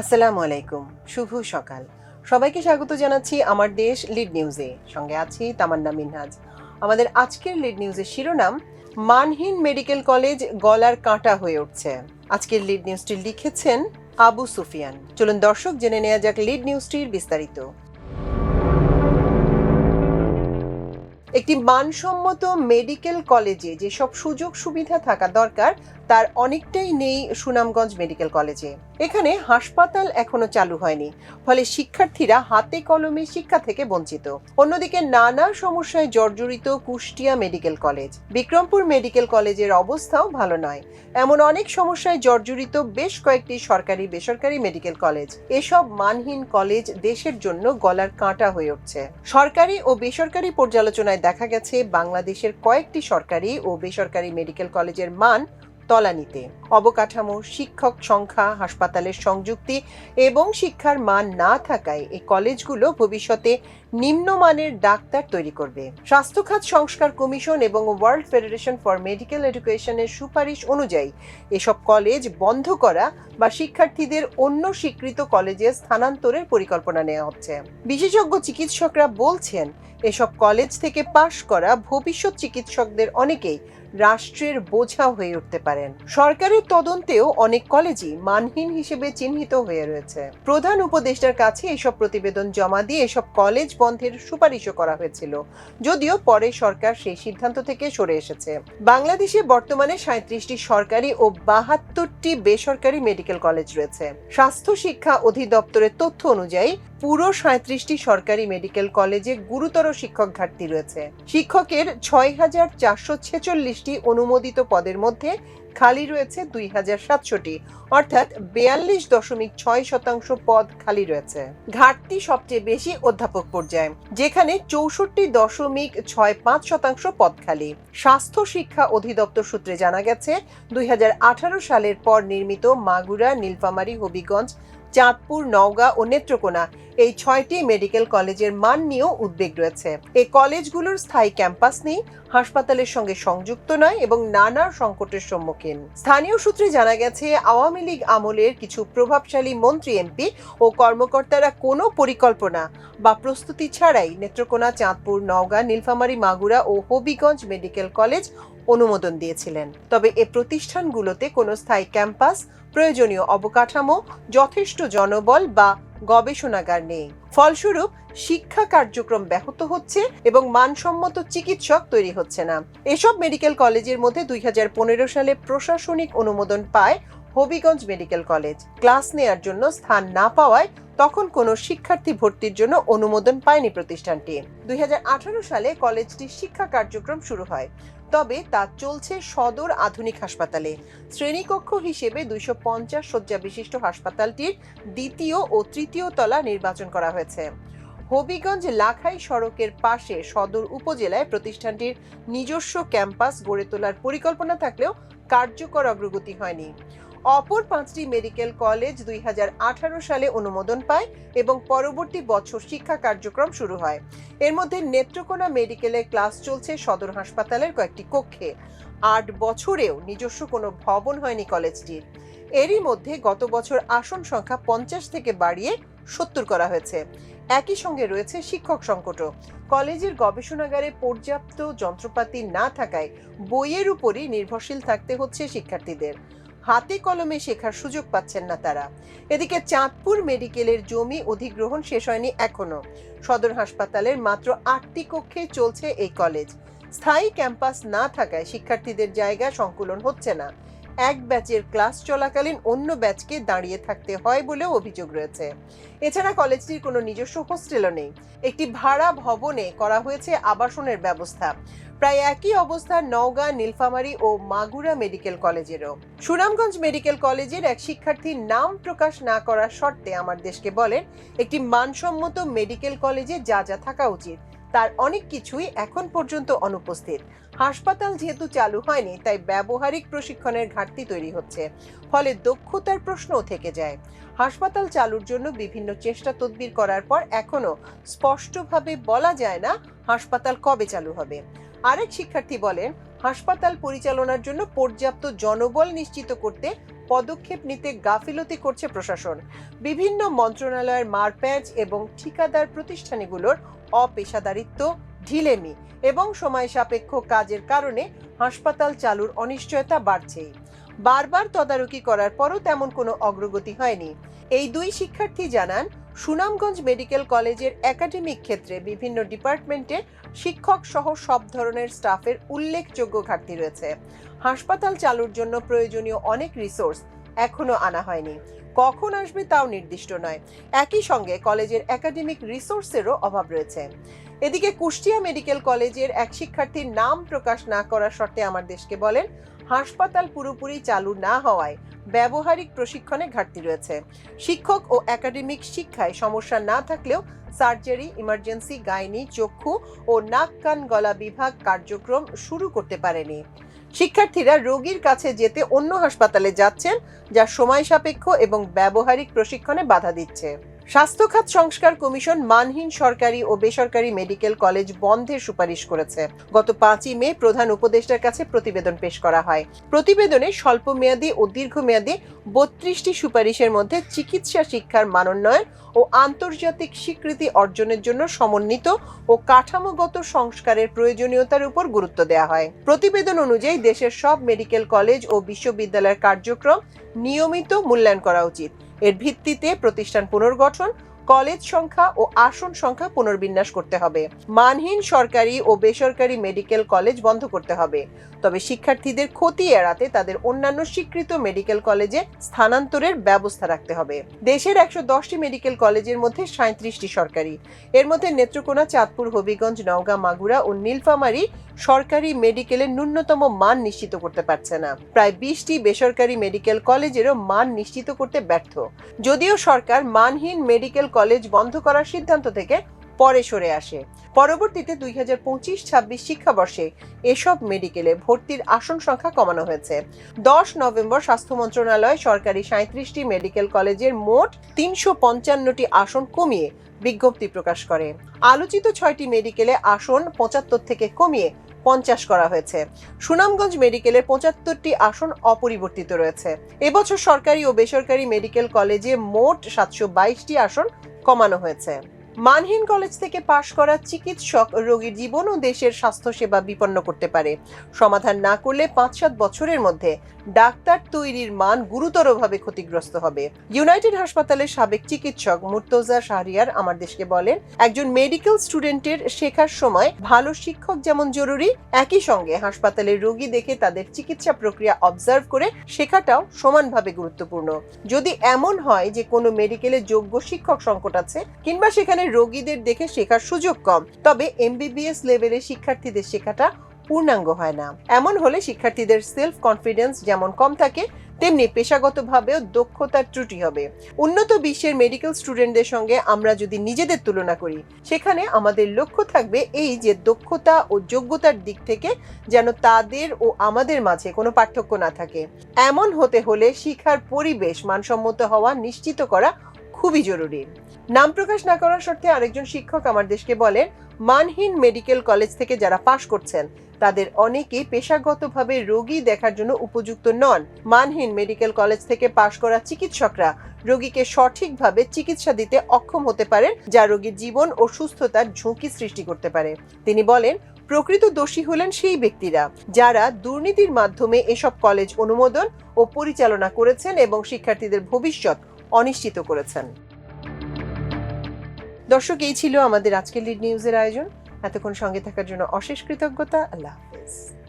আসসালামু আলাইকুম, শুভ সকাল। সবাইকে স্বাগত জানাচ্ছি আমার দেশ লিড নিউজে। সঙ্গে আছি তামান্না মিনহাজ। আমাদের আজকের লিড নিউজের শিরোনাম, মানহীন মেডিকেল কলেজ গলার কাঁটা হয়ে উঠছে। আজকের লিড নিউজটি লিখেছেন আবু সুফিয়ান। চলুন দর্শক জেনে নেওয়া যাক লিড নিউজটির বিস্তারিত। একটি মানসম্মত মেডিকেল কলেজে যেসব সুযোগ সুবিধা থাকা দরকার তার অনেকটাই নেই সুনামগঞ্জ মেডিকেল কলেজে। এখানে হাসপাতাল এখনও চালু হয়নি, ফলে শিক্ষার্থীরা হাতে কলমে শিক্ষা থেকে বঞ্চিত। অন্যদিকে নানা সমস্যায় জর্জরিত Kushtia medical college. Bikrampur medical কলেজের অবস্থাও ভালো নয়। এমন অনেক সমস্যায় জর্জরিত বেশ কয়েকটি সরকারি বেসরকারি মেডিকেল কলেজ। এসব মানহীন কলেজ দেশের জন্য গলার কাঁটা হয়ে উঠছে। সরকারি ও বেসরকারি পর্যালোচনায় দেখা গেছে, বাংলাদেশের কয়েকটি সরকারি ও বেসরকারি মেডিকেল কলেজের মান তলানিতে। অবকাঠামো, শিক্ষক সংখ্যা, হাসপাতালের সংযুক্তি এবং শিক্ষার মান না থাকায় এই কলেজগুলো ভবিষ্যতে নিম্নমানের ডাক্তার তৈরি করবে। স্বাস্থ্যখাত সংস্কার কমিশন এবং ওয়ার্ল্ড ফেডারেশন ফর মেডিকেল এডুকেশনের সুপারিশ অনুযায়ী এসব কলেজ বন্ধ করা বা শিক্ষার্থীদের অন্য স্বীকৃত কলেজে স্থানান্তরের পরিকল্পনা নেওয়া হচ্ছে। বিশেষজ্ঞ চিকিৎসকরা বলছেন, এসব কলেজ থেকে পাশ করা ভবিষ্যৎ চিকিৎসকদের অনেকেই রাষ্ট্রের বোঝা হয়ে উঠতে পারেন। সরকারের তদন্তেও অনেক কলেজই মানহীন হিসেবে চিহ্নিত হয়ে রয়েছে। প্রধান উপদেষ্টার কাছে এসব প্রতিবেদন জমা দিয়ে এসব কলেজ বন্ধের সুপারিশও করা হয়েছিল। যদিও পরে সরকার সেই সিদ্ধান্ত থেকে সরে এসেছে। বাংলাদেশে বর্তমানে সাঁত্রিশটি সরকারি ও বাহাত্তরটি বেসরকারি মেডিকেল কলেজ রয়েছে। স্বাস্থ্য শিক্ষা অধিদপ্তরের তথ্য অনুযায়ী পুরো সাঁত্রিশটি সরকারি মেডিকেল কলেজে গুরুতর শিক্ষক ঘাটতি রয়েছে। শিক্ষকের ছয় হাজার চারশো ছেচল্লিশটি অনুমোদিত পদের মধ্যে খালি রয়েছে দুই হাজার সাতশোটি, অর্থাৎ বেয়াল্লিশ দশমিক ছয় শতাংশ পদ খালি রয়েছে। ঘাটতি সবচেয়ে বেশি অধ্যাপক পর্যায়ে, যেখানে চৌষট্টি দশমিক ছয় পাঁচ শতাংশ পদ খালি। স্বাস্থ্য শিক্ষা অধিদপ্তর সূত্রে জানা গেছে দুই হাজার আঠারো সালের পর নির্মিত মাগুরা, নীলফামারী, হবিগঞ্জ চাঁদপুর, নওগাঁ ও নেত্রকোনা। এই ছয়টি মেডিকেল কলেজের মান নিয়েও উদ্বেগ রয়েছে। এই কলেজগুলোর স্থায়ী ক্যাম্পাস নেই, হাসপাতালের সঙ্গে সংযুক্ত নয় এবং নানা সংকটের সম্মুখীন। স্থানীয় সূত্রে জানা গেছে, আওয়ামী লীগ আমলের কিছু প্রভাবশালী মন্ত্রী, এমপি ও কর্মকর্তারা কোনো পরিকল্পনা বা প্রস্তুতি ছাড়াই নেত্রকোনা, চাঁদপুর, নওগাঁ, নীলফামারী, মাগুরা ও হবিগঞ্জ মেডিকেল কলেজ অনুমোদন দিয়েছিলেন। তবে এ প্রতিষ্ঠানগুলোতে কোনো স্থায়ী ক্যাম্পাস প্রয়োজনীয় অবকাঠামো, যথেষ্ট জনবল বা গবেষণাগার নেই। ফলস্বরূপ, শিক্ষা কার্যক্রম ব্যাহত হচ্ছে এবং মানসম্মত চিকিৎসক তৈরি হচ্ছে না। এসব মেডিকেল কলেজের মধ্যে দুই হাজার পনেরো সালে প্রশাসনিক অনুমোদন পায় হবিগঞ্জ মেডিকেল কলেজ। ক্লাস নেয়ার জন্য স্থান না পাওয়ায় তখন কোনো শিক্ষার্থী ভর্তির জন্য অনুমোদন পায়নি প্রতিষ্ঠানটি। দুই হাজার আঠারো সালে কলেজটির শিক্ষা কার্যক্রম শুরু হয়, তবে তা চলছে সদর আধুনিক হাসপাতালে। শ্রেণীকক্ষ হিসেবে দুইশো পঞ্চাশ শয্যা বিশিষ্ট হাসপাতালটির দ্বিতীয় ও তৃতীয় তলা নির্বাচন করা হয়েছে। হবিগঞ্জ লাখাই সড়কের পাশে সদর উপজেলায় প্রতিষ্ঠানটির নিজস্ব ক্যাম্পাস গড়ে তোলার পরিকল্পনা থাকলেও কার্যকর অগ্রগতি হয়নি। অপর পাঁচটি মেডিকেল কলেজ দুই হাজার আঠারো সালে অনুমোদন পায় এবং পরবর্তী বছর শিক্ষা কার্যক্রম শুরু হয়। এর মধ্যে নেত্রকোনা মেডিকেলে ক্লাস চলছে সদর হাসপাতালের কয়েকটি কক্ষে। আট বছরেও নিজস্ব কোনো ভবন হয়নি কলেজটির। এরই মধ্যে গত বছর আসন সংখ্যা পঞ্চাশ থেকে বাড়িয়ে সত্তর করা হয়েছে। একই সঙ্গে রয়েছে শিক্ষক সংকটও। কলেজের গবেষণাগারে পর্যাপ্ত যন্ত্রপাতি না থাকায় বইয়ের উপরই নির্ভরশীল থাকতে হচ্ছে শিক্ষার্থীদের। হাতে কলমে শেখার সুযোগ পাচ্ছেন না তারা। এদিকে চাঁদপুর মেডিকেলের জমি অধিগ্রহণ শেষ হয়নি এখনও। সদর হাসপাতালের মাত্র আটটি কক্ষে চলছে এই কলেজ। স্থায়ী ক্যাম্পাস না থাকায় শিক্ষার্থীদের জায়গা সংকুলন হচ্ছে না। এক ব্যাচের ক্লাস চলাকালীন অন্য ব্যাচকে দাঁড়িয়ে থাকতে হয় বলেও অভিযোগ রয়েছে। এছাড়া কলেজটির কোনো নিজস্ব হোস্টেলও নেই। একটি ভাড়া ভবনে করা হয়েছে আবাসনের ব্যবস্থা। প্রায় একই অবস্থা নওগাঁ, নীলফামারী ও মাগুরা মেডিকেল কলেজেরও। সুনামগঞ্জ মেডিকেল কলেজের এক শিক্ষার্থীর নাম প্রকাশ না করার শর্তে আমার দেশকে বলেন, একটি মানসম্মত মেডিকেল কলেজে যা যা থাকা উচিত, তার অনেক কিছুই এখন পর্যন্ত অনুপস্থিত। হাসপাতাল যেহেতু চালু হয়নি, তাই ব্যবহারিক প্রশিক্ষণের ঘাটতি তৈরি হচ্ছে, ফলে দক্ষতার প্রশ্নও থেকে যায়। হাসপাতাল চালুর জন্য বিভিন্ন চেষ্টা তদবির করার পর এখনও স্পষ্টভাবে বলা যায় না হাসপাতাল কবে চালু হবে। আরেক শিক্ষার্থী বলেন, হাসপাতাল পরিচালনার জন্য পর্যাপ্ত জনবল নিশ্চিত করতে পদক্ষেপ নিতে গাফিলতি করছে প্রশাসন। বিভিন্ন মন্ত্রণালয়ের মারপ্যাচ এবং ঠিকাদার প্রতিষ্ঠানগুলোর অপেশাদারিত্ব ঢিলেমি এবং সময় সাপেক্ষ কাজের কারণে হাসপাতাল চালুর অনিশ্চয়তা বাড়ছেই। বারবার তদারকি করার পরও তেমন কোনো অগ্রগতি হয়নি। এই দুই শিক্ষার্থী জানান সুনামগঞ্জ মেডিকেল কলেজের একাডেমিক ক্ষেত্রে বিভিন্ন ডিপার্টমেন্টে শিক্ষক সহ সব ধরনের স্টাফের উল্লেখযোগ্য ঘাটতি রয়েছে। হাসপাতাল চালুর জন্য প্রয়োজনীয় অনেক রিসোর্স এখনও আনা হয়নি। কখন আসবে তাও নির্দিষ্ট নয়। একই সঙ্গে কলেজের একাডেমিক রিসোর্সেরও অভাব রয়েছে। এদিকে কুষ্টিয়া মেডিকেল কলেজের এক শিক্ষার্থীর নাম প্রকাশ না করার শর্তে আমার দেশকে বলেন হাসপাতাল পুরোপুরি চালু না হওয়ায় ব্যবহারিক প্রশিক্ষণে ঘাটতি রয়েছে। শিক্ষক ও একাডেমিক শিক্ষায় সমস্যা না থাকলেও সার্জারি, ইমার্জেন্সি, গাইনি, চক্ষু ও নাক কান গলা বিভাগ কার্যক্রম শুরু করতে পারেনি। শিক্ষার্থীরা রোগীর কাছে যেতে অন্য হাসপাতালে যাচ্ছেন, যা সময় সাপেক্ষ এবং ব্যবহারিক প্রশিক্ষণে বাধা দিচ্ছে। স্বাস্থ্য খাত সংস্কার কমিশন মানহীন সরকারি ও বেসরকারি মেডিকেল কলেজ বন্ধের সুপারিশ করেছে। গত পাঁচই মে প্রধান উপদেষ্টার কাছে প্রতিবেদন পেশ করা হয়। প্রতিবেদনে স্বল্প স্বল্পমেয়াদী ও দীর্ঘমেয়াদী বত্রিশটি সুপারিশের মধ্যে চিকিৎসা শিক্ষার মানোন্নয়ন ও আন্তর্জাতিক স্বীকৃতি অর্জনের জন্য সমন্বিত ও কাঠামোগত সংস্কারের প্রয়োজনীয়তার উপর গুরুত্ব দেওয়া হয়। প্রতিবেদন অনুযায়ী দেশের সব মেডিকেল কলেজ ও বিশ্ববিদ্যালয়ের কার্যক্রম নিয়মিত মূল্যায়ন করা উচিত। এর ভিত্তিতে প্রতিষ্ঠান পুনর্গঠন, কলেজ সংখ্যা ও আসন সংখ্যা পুনর্বিন্যাস করতে হবে। মানহীন সরকারি ও বেসরকারি মেডিকেল কলেজ বন্ধ করতে হবে। তবে শিক্ষার্থীদের ক্ষতি এড়াতে তাদের অন্যান্য স্বীকৃত মেডিকেল কলেজে স্থানান্তরের ব্যবস্থা রাখতে হবে। দেশের একশো দশটি মেডিকেল কলেজের মধ্যে সাঁত্রিশটি সরকারি। এর মধ্যে নেত্রকোনা, চাঁদপুর, হবিগঞ্জ, নওগাঁ, মাগুরা ও নীলফামারী সরকারি মেডিকেলের ন্যূনতম মান নিশ্চিত করতে পারছে না। প্রায় বিশটি বেসরকারি মেডিকেল কলেজেরও মান নিশ্চিত করতে ব্যর্থ। যদিও সরকার মানহীন মেডিকেল কলেজ বন্ধ করার সিদ্ধান্ত থেকে পরে সরে আসে। পরবর্তীতে দুই হাজার পঁচিশ ছাব্বিশ শিক্ষাবর্ষে এসব মেডিকেলে ভর্তির আসন সংখ্যা কমানো হয়েছে। দশ নভেম্বর স্বাস্থ্য মন্ত্রণালয় সরকারি সাঁত্রিশটি মেডিকেল কলেজের মোট তিনশো পঞ্চান্নটি আসন কমিয়ে বিজ্ঞপ্তি প্রকাশ করে। আলোচিত ছয়টি মেডিকেলে আসন পঁচাত্তর থেকে কমিয়ে পঞ্চাশ করা হয়েছে। সুনামগঞ্জ মেডিকেলের পঁচাত্তরটি আসন অপরিবর্তিত রয়েছে। এবছর সরকারি ও বেসরকারি মেডিকেল কলেজে মোট সাতশো বাইশটি আসন কমানো হয়েছে। মানহীন কলেজ থেকে পাশ করা চিকিৎসক রোগীর জীবন ও দেশের স্বাস্থ্যসেবা বিপন্ন করতে পারে। সমাধান না করলে পাঁচ সাত বছরের মধ্যে ডাক্তার তৈরির মান গুরুতরভাবে ক্ষতিগ্রস্ত হবে। ইউনাইটেড হাসপাতালের সাবেক চিকিৎসক মুর্তজা শাহরিয়ার আমার দেশকে বলেন, একজন মেডিকেল স্টুডেন্টের শেখার সময় ভালো শিক্ষক যেমন জরুরি, একই সঙ্গে হাসপাতালের রোগী দেখে তাদের চিকিৎসা প্রক্রিয়া অবজার্ভ করে শেখাটাও সমানভাবে গুরুত্বপূর্ণ। যদি এমন হয় যে কোনো মেডিকেলে যোগ্য শিক্ষক সংকট আছে কিংবা সেখানে রোগীদের দেখে শেখার সুযোগ কম, তবে এমবিবিএস লেভেলের শিক্ষার্থীদের শেখাটা পূর্ণাঙ্গ হয় না। এমন হলে শিক্ষার্থীদের সেলফ কনফিডেন্স যেমন কম থাকে, তেমনি পেশাগতভাবেও দক্ষতার ত্রুটি হবে। উন্নত বিশ্বের মেডিকেল স্টুডেন্টদের সঙ্গে আমরা যদি নিজেদের তুলনা করি, সেখানে আমাদের লক্ষ্য থাকবে এই যে দক্ষতা ও যোগ্যতার দিক থেকে যেন তাদের ও আমাদের মাঝে কোনো পার্থক্য না থাকে। এমন হতে হলে শিক্ষার পরিবেশ মানসম্মত হওয়া নিশ্চিত করা খুবই জরুরি। নাম প্রকাশ না করার শর্তে আরেকজন শিক্ষক আমার দেশকে বলেন, মানহীন মেডিকেল কলেজ থেকে যারা পাশ করছেন, তাদের অনেকেই পেশাগতভাবে রোগী দেখার জন্য উপযুক্ত নন। মানহীন মেডিকেল কলেজ থেকে পাশ করা চিকিৎসকরা রোগীকে সঠিকভাবে চিকিৎসা দিতে অক্ষম হতে পারেন, যা রোগীর জীবন ও সুস্থতার ঝুঁকি সৃষ্টি করতে পারে। তিনি বলেন, প্রকৃত দোষী হলেন সেই ব্যক্তিরা, যারা দুর্নীতির মাধ্যমে এসব কলেজ অনুমোদন ও পরিচালনা করেছেন এবং শিক্ষার্থীদের ভবিষ্যৎ অনিশ্চিত করেছেন। দর্শক, এই ছিল আমাদের আজকের লিড নিউজের আয়োজন। এতক্ষণ সঙ্গে থাকার জন্য অশেষ কৃতজ্ঞতা। আল্লাহ হাফেজ।